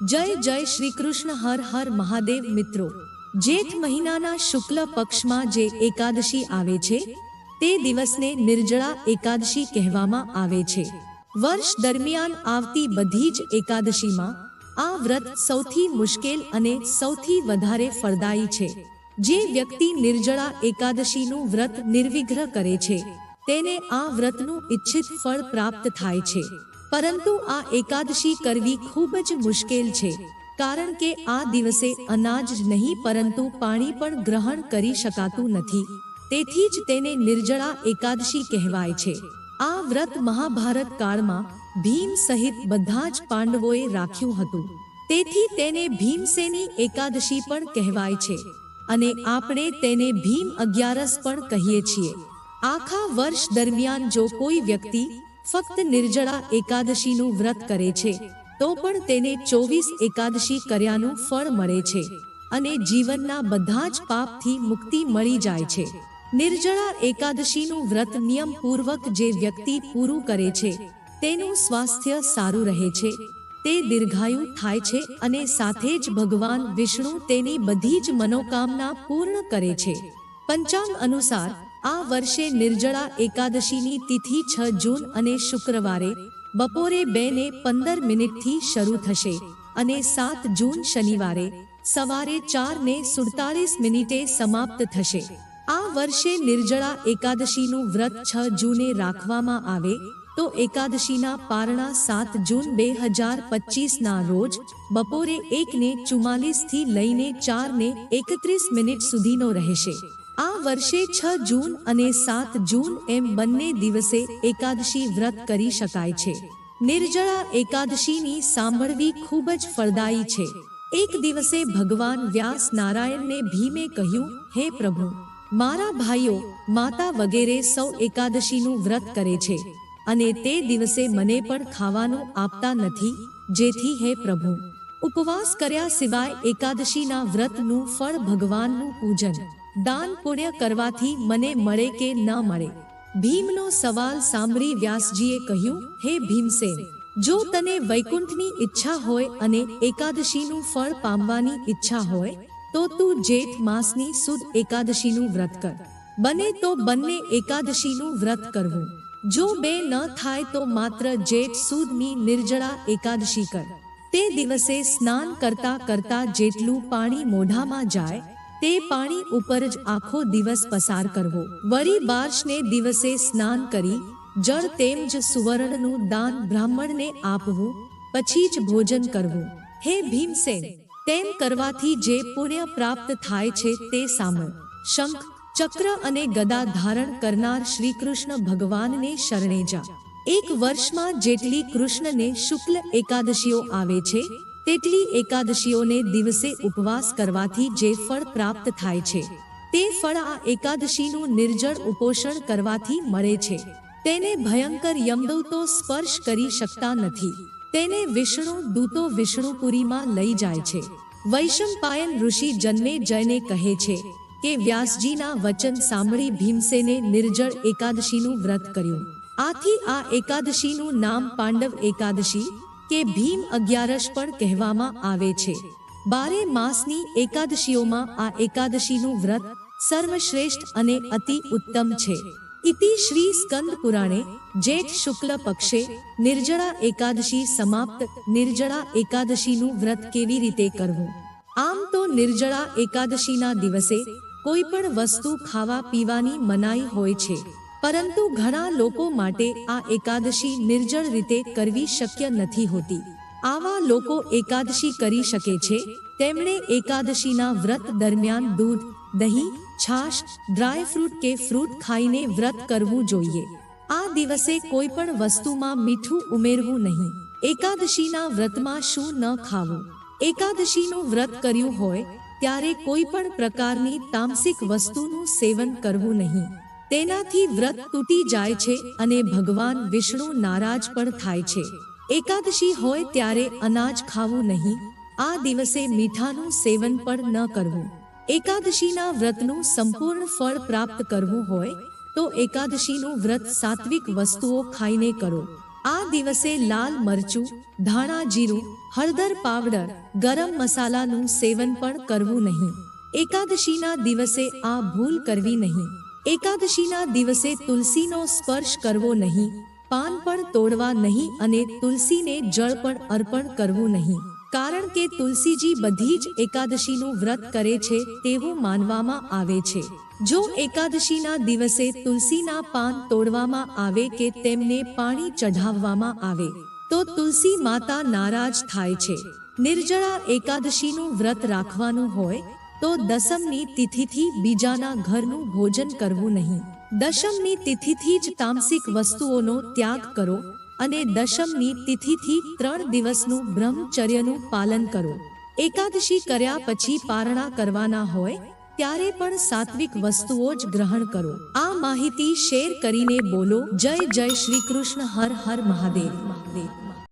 જય જય શ્રી કૃષ્ણ હર હર મહાદેવ મિત્રો. જેઠ મહિનાના શુક્લ પક્ષમાં જે એકાદશી આવે છે, તે દિવસને નિર્જળા એકાદશી કહેવામાં આવે છે. વર્ષ દરમિયાન આવતી બધી જ એકાદશીમાં આ વ્રત સૌથી મુશ્કેલ અને સૌથી વધારે ફળદાયી છે. જે વ્યક્તિ નિર્જળા એકાદશીનું વ્રત નિર્વિઘ્ન કરે છે, તેને આ વ્રતનું ઈચ્છિત ફળ પ્રાપ્ત થાય છે. પરંતુ આ એકાદશી કરવી ખૂબ જ મુશ્કેલ છે, કારણ કે આ દિવસે અનાજ નહીં પરંતુ પાણી પણ ગ્રહણ કરી શકાતું નથી. તેથી જ તેને નિર્જળા એકાદશી કહેવાય છે. આ વ્રત મહાભારત કાળમાં ભીમ સહિત બધા જ પાંડવોએ રાખ્યું હતું. તેથી તેને ભીમસેની એકાદશી પણ કહેવાય છે. અને આપણે તેને ભીમ અગિયારસ પણ કહીએ છીએ. આખા વર્ષ દરમિયાન જો કોઈ વ્યક્તિ ફક્ત નિર્જળા એકાદશીનું વ્રત કરે છે, તો પણ તેને ચોવીસ એકાદશી કર્યાનું ફળ મળે છે અને જીવનના બધા જ પાપથી મુક્તિ મળી જાય છે. નિર્જળા એકાદશીનું વ્રત નિયમપૂર્વક જે વ્યક્તિ પૂરું કરે છે, તેનું સ્વાસ્થ્ય સારું રહે છે, તે દીર્ઘાયુ થાય છે અને સાથે જ ભગવાન વિષ્ણુ તેની બધી જ મનોકામના પૂર્ણ કરે છે. પંચાંગ અનુસાર આ વર્ષે નિર્જળા એકાદશીની તિથિ છ જૂન અને શુક્રવારે બપોરે બે ને પંદર મિનિટથી શરૂ થશે અને સાત જૂન શનિવારે સવારે ચાર ને સુડતાલીસ મિનિટે સમાપ્ત થશે. આ વર્ષે નિર્જળા એકાદશીનું વ્રત છ જૂને રાખવામાં આવે તો એકાદશીના પારણા સાત જૂન બે હજાર પચીસના રોજ બપોરે એક ને ચુમ્માલીસ લઈને ચાર ને એકત્રીસ મિનિટ સુધીનો રહેશે. આ વર્ષે છ જૂન અને સાત જૂન એમ બંને દિવસે એકાદશી વ્રત કરી શકાય છે. નિર્જળા એકાદશીની સાંભળવી ખૂબ જ ફળદાયી છે. એક દિવસે ભગવાન વ્યાસ નારાયણને ભીમે કહ્યું, હે પ્રભુ, મારા ભાઈઓ, માતા વગેરે સૌ એકાદશીનું વ્રત કરે છે. અને તે દિવસે મને પણ ખાવાનું આપતા નથી. જેથી હે પ્રભુ, ઉપવાસ કર્યા સિવાય એકાદશીના વ્રતનું ફળ ભગવાનનું પૂજન દાન પુણ્ય કરવાથી મને મળે કે ન મળે? ભીમનો સવાલ સાંભળી વ્યાસજીએ કહ્યું, હે ભીમસેન, જો તને વૈકુંઠની ઈચ્છા હોય અને એકાદશીનું ફળ પામવાની ઈચ્છા હોય, તો તું જેઠ માસની સુદ એકાદશીનું વ્રત કર. બને તો બંને એકાદશીનું વ્રત કરવું. જો બે ન થાય તો માત્ર જેઠ સુદની નિર્જળા એકાદશી કર. તે દિવસે સ્નાન કરતા કરતા જેટલું પાણી મોઢામાં જાય તે પાણી ઉપર જ આખો દિવસ પસાર કરવો. વરી બારશને દિવસે સ્નાન કરી, જળ તેમ જ સુવર્ણનું દાન બ્રાહ્મણને આપવું, પછી જ ભોજન કરવું. હે ભીમસેન, તેમ કરવાથી જે પુણ્ય પ્રાપ્ત થાય છે તે સાંભળ શંખ, ચક્ર અને ગદા ધારણ કરનાર શ્રી કૃષ્ણ ભગવાનને શરણે જા. એક વર્ષમાં જેટલી કૃષ્ણને શુક્લ એકાદશીઓ આવે છે તેટલી એકાદશીઓને દિવસે ઉપવાસ કરવાથી જે ફળ પ્રાપ્ત થાય છે, તે ફળ આ એકાદશીનું નિર્જળ ઉપોષણ કરવાથી મળે છે. તેને ભયંકર યમદૂતો સ્પર્શ કરી શકતા નથી. તેને વિષ્ણુ, દૂતો વિષ્ણુપુરીમાં લઈ જાય છે. વૈશંપાયન ઋષિ જન્મે જયને કહે છે કે વ્યાસજીના વચન સાંભળી ભીમસેને નિર્જળ એકાદશીનું વ્રત કર્યું. આથી આ એકાદશીનું નામ પાંડવ એકાદશી કે ભીમ અગિયારસ પણ કહેવામાં આવે છે. બારે માસની એકાદશીઓમાં આ એકાદશીનું વ્રત સર્વશ્રેષ્ઠ અને અતિ ઉત્તમ છે. ઇતિ શ્રી સ્કંદ પુરાણે જેઠ શુક્લ પક્ષે નિર્જળા એકાદશી સમાપ્ત નિર્જળા એકાદશીનું વ્રત કેવી રીતે કરવું? આમ તો નિર્જળા એકાદશીના દિવસે કોઈ પણ વસ્તુ ખાવા પીવાની મનાઈ હોય છે. પરંતુ ઘણા લોકો માટે આ એકાદશી નિર્જળ રીતે કરવી શક્ય નથી હોતી. આવા લોકો એકાદશી કરી શકે છે. તેમણે એકાદશીના વ્રત દરમિયાન દૂધ, દહીં, છાશ, ડ્રાય ફ્રૂટ કે ફ્રૂટ ખાઈને વ્રત કરવું જોઈએ. આ દિવસે કોઈ પણ વસ્તુમાં મીઠું ઉમેરવું નહીં. એકાદશીના વ્રતમાં શું ન ખાવું? એકાદશીનું વ્રત કર્યું હોય, ત્યારે કોઈ પણ પ્રકારની તામસિક વસ્તુનું સેવન કરવું નહીં. તેનાથી વ્રત તૂટી જાય છે અને ભગવાન વિષ્ણુ નારાજ પણ થાય છે. એકાદશી હોય ત્યારે અનાજ ખાવું નહીં. આ દિવસે મીઠાનું સેવન પણ ન કરવું. એકાદશીના વ્રતનું સંપૂર્ણ ફળ પ્રાપ્ત કરવું હોય, તો એકાદશીનું વ્રત સાત્વિક વસ્તુઓ ખાઈને કરો. આ દિવસે લાલ મરચું, ધાણા જીરું, હળદર પાવડર, ગરમ મસાલાનું સેવન પણ કરવું નહીં. એકાદશીના દિવસે આ ભૂલ કરવી નહીં. એકાદશીના દિવસે તુલસીનો સ્પર્શ કરવો નહીં, પાન પણ તોડવા નહીં અને તુલસીને જળ પણ અર્પણ કરવું નહીં. કારણ કે તુલસીજી બધી જ એકાદશીનું વ્રત કરે છે તેવું માનવામાં આવે છે. જો એકાદશીના દિવસે તુલસીના પાન તોડવામાં આવે કે તેમને પાણી ચઢાવવામાં આવે, તો તુલસી માતા નારાજ થાય છે. નિર્જળા એકાદશીનું વ્રત રાખવાનું હોય તો દસમની તિથિથી બીજાના ઘરનું ભોજન કરવું નહીં. દશમની તિથિથી જ તામસિક વસ્તુઓનો ત્યાગ કરો અને દશમની તિથિથી ત્રણ દિવસનું બ્રહ્મચર્યનું પાલન કરો. એકાદશી કર્યા પછી પારણા કરવાના હોય, ત્યારે પણ સાત્વિક વસ્તુઓ જ ગ્રહણ કરો. આ માહિતી શેર કરીને બોલો, જય જય શ્રી કૃષ્ણ, હર હર મહાદેવ. મહાદેવ